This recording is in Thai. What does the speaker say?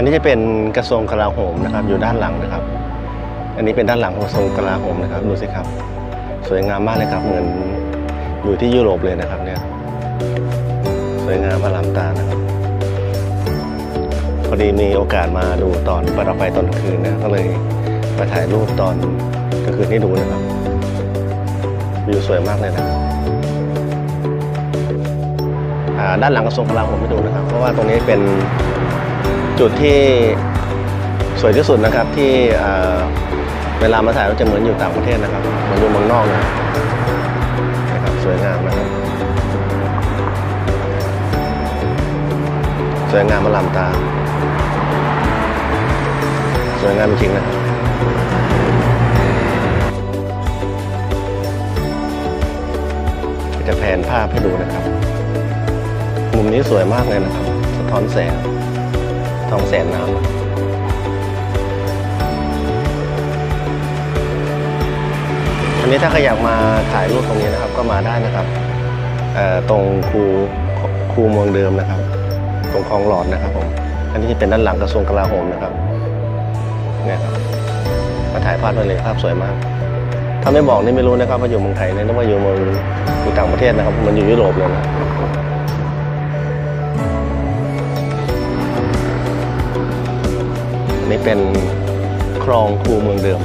อันนี้จะเป็นกระทรวงกลาโหมนะครับ อยู่ด้านหลังนะครับ อันนี้เป็นด้านหลังของกระทรวงกลาโหมนะครับ ดูสิครับ สวยงามมากเลยครับ เหมือนอยู่ที่ยุโรปเลยนะครับเนี่ย สวยงามอลังตานะครับ พอดีมีโอกาสมาดูตอนประดับไฟตอนคืนนะ ก็เลยมาถ่ายรูปตอนกลางคืนให้ดูนะครับ วิวสวยมากเลยนะด้านหลังกระทรวงกลาโหมให้ดูนะครับ เพราะว่าตรงนี้เป็น จุดที่สวยที่สุดนะครับที่เวลามาถ่ายเราจะเหมือนอยู่ต่างประเทศนะครับเหมือนอยู่เมืองนอกนะครับสวยงามนะครับสวยงามมาลำตา สวยงามจริงนะครับจะแผนภาพให้ดูนะครับ มุมนี้สวยมากเลยนะครับ สะท้อนแสง ท้องแสงน้ำอันนี้ถ้าใครอยากมาถ่ายรูปตรงนี้นะครับ ก็มาได้นะครับตรงคูคูเมืองเดิมนะครับ ตรงคลองหลอดนะครับผมอันนี้เป็นด้านหลังกระทรวงกลาโหมนะครับเนี่ยครับมาถ่ายภาพได้เลยภาพสวยมาก ถ้าไม่บอกนี่ไม่รู้นะครับว่าอยู่เมืองไทยเนี่ยนึกว่าอยู่เมืองอยู่ต่างประเทศนะครับ มันอยู่ยุโรปเลยนะ นี่เป็นคลองคูเมืองเดิม